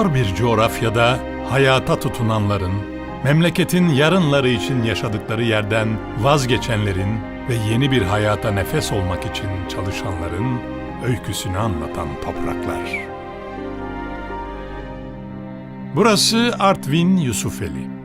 Zor bir coğrafyada hayata tutunanların, memleketin yarınları için yaşadıkları yerden vazgeçenlerin ve yeni bir hayata nefes olmak için çalışanların öyküsünü anlatan topraklar. Burası Artvin Yusufeli.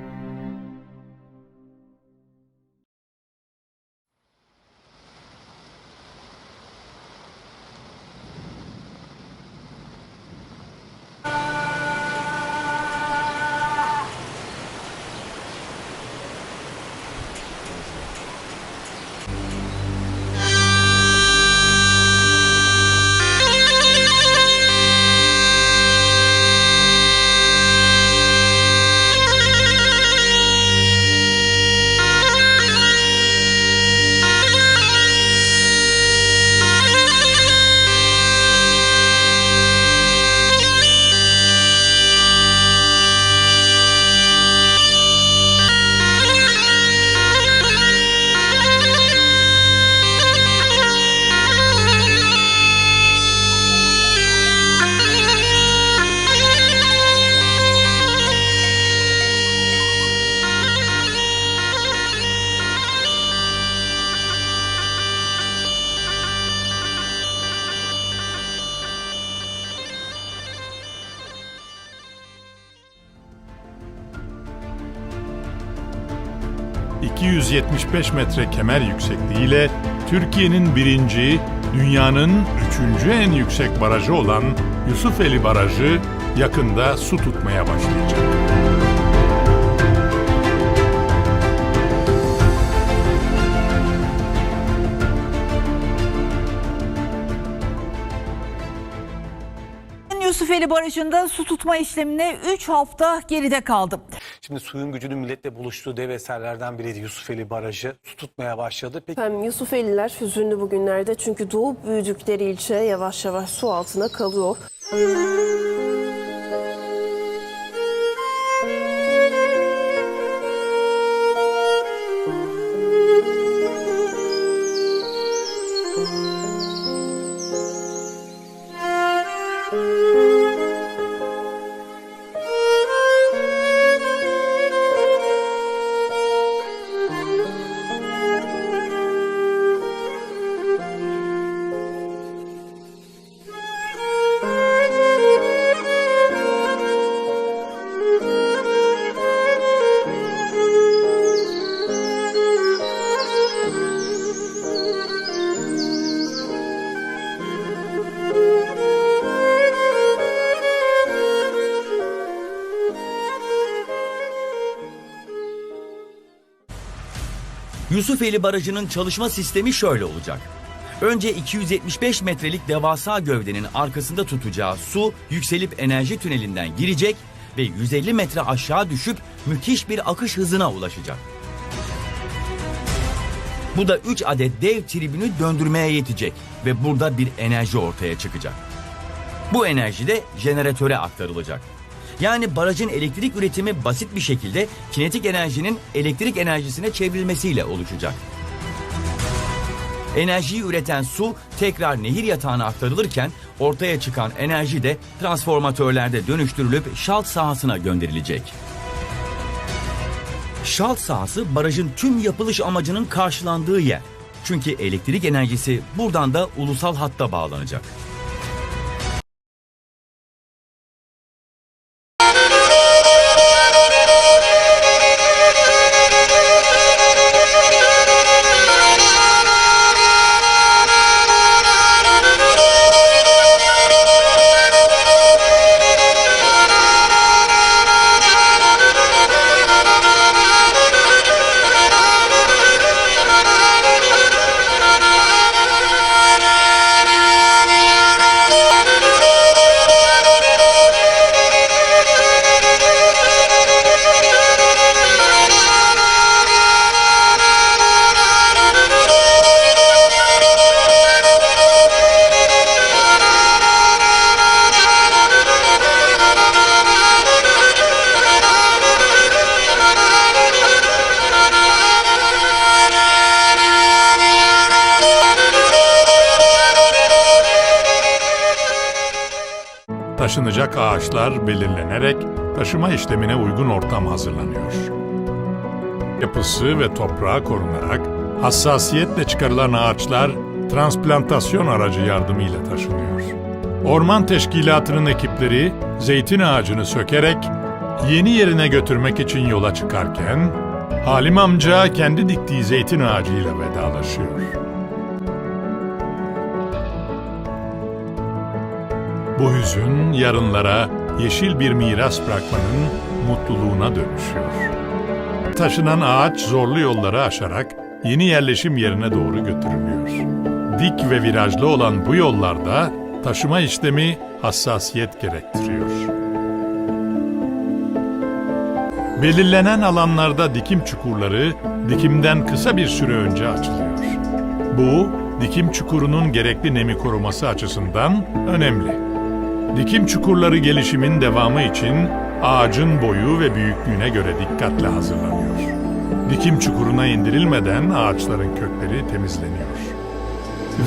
...275 metre kemer yüksekliğiyle Türkiye'nin birinci, dünyanın üçüncü en yüksek barajı olan Yusufeli Barajı yakında su tutmaya başlayacak. Yusufeli Barajı'nda su tutma işlemine 3 hafta geride kaldı. Şimdi suyun gücünün milletle buluştuğu dev eserlerden biriydi Yusufeli Barajı. Su tutmaya başladı. Peki Efendim Yusufeliler hüzünlü bugünlerde çünkü doğup büyüdükleri ilçe yavaş yavaş su altına kalıyor. Yusufeli Barajı'nın çalışma sistemi şöyle olacak. Önce 275 metrelik devasa gövdenin arkasında tutacağı su yükselip enerji tünelinden girecek ve 150 metre aşağı düşüp müthiş bir akış hızına ulaşacak. Bu da 3 adet dev tribünü döndürmeye yetecek ve burada bir enerji ortaya çıkacak. Bu enerji de jeneratöre aktarılacak. Yani barajın elektrik üretimi basit bir şekilde kinetik enerjinin elektrik enerjisine çevrilmesiyle oluşacak. Enerjiyi üreten su tekrar nehir yatağına aktarılırken ortaya çıkan enerji de transformatörlerde dönüştürülüp şalt sahasına gönderilecek. Şalt sahası barajın tüm yapılış amacının karşılandığı yer. Çünkü elektrik enerjisi buradan da ulusal hatta bağlanacak. Taşınacak ağaçlar belirlenerek taşıma işlemine uygun ortam hazırlanıyor. Yapısı ve toprağı korunarak hassasiyetle çıkarılan ağaçlar transplantasyon aracı yardımıyla taşınıyor. Orman teşkilatının ekipleri zeytin ağacını sökerek yeni yerine götürmek için yola çıkarken Halim amca kendi diktiği zeytin ağacıyla vedalaşıyor. Bu hüzün yarınlara yeşil bir miras bırakmanın mutluluğuna dönüşüyor. Taşınan ağaç zorlu yolları aşarak yeni yerleşim yerine doğru götürülüyor. Dik ve virajlı olan bu yollarda taşıma işlemi hassasiyet gerektiriyor. Belirlenen alanlarda dikim çukurları dikimden kısa bir süre önce açılıyor. Bu, dikim çukurunun gerekli nemi koruması açısından önemli. Dikim çukurları gelişimin devamı için ağacın boyu ve büyüklüğüne göre dikkatle hazırlanıyor. Dikim çukuruna indirilmeden ağaçların kökleri temizleniyor.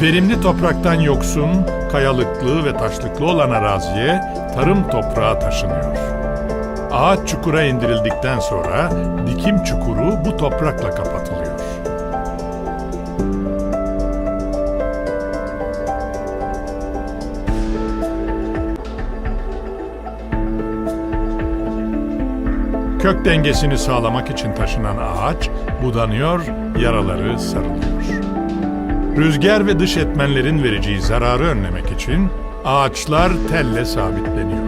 Verimli topraktan yoksun, kayalıklı ve taşlıklı olan araziye tarım toprağı taşınıyor. Ağaç çukura indirildikten sonra dikim çukuru bu toprakla kapatılıyor. Kök dengesini sağlamak için taşınan ağaç budanıyor, yaraları sarılıyor. Rüzgar ve dış etmenlerin vereceği zararı önlemek için ağaçlar telle sabitleniyor.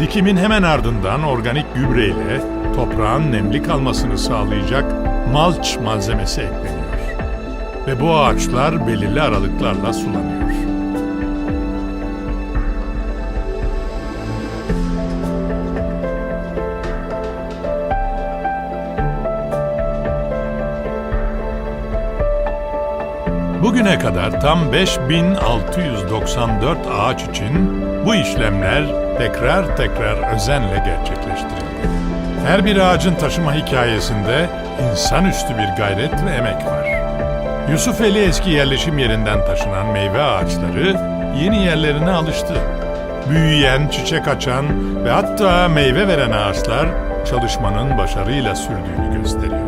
Dikimin hemen ardından organik gübreyle toprağın nemli kalmasını sağlayacak malç malzemesi ekleniyor. Ve bu ağaçlar belirli aralıklarla sulanıyor. Bugüne kadar tam 5694 ağaç için bu işlemler tekrar tekrar özenle gerçekleştirildi. Her bir ağacın taşıma hikayesinde insanüstü bir gayret ve emek var. Yusufeli eski yerleşim yerinden taşınan meyve ağaçları yeni yerlerine alıştı. Büyüyen, çiçek açan ve hatta meyve veren ağaçlar çalışmanın başarıyla sürdüğünü gösteriyor.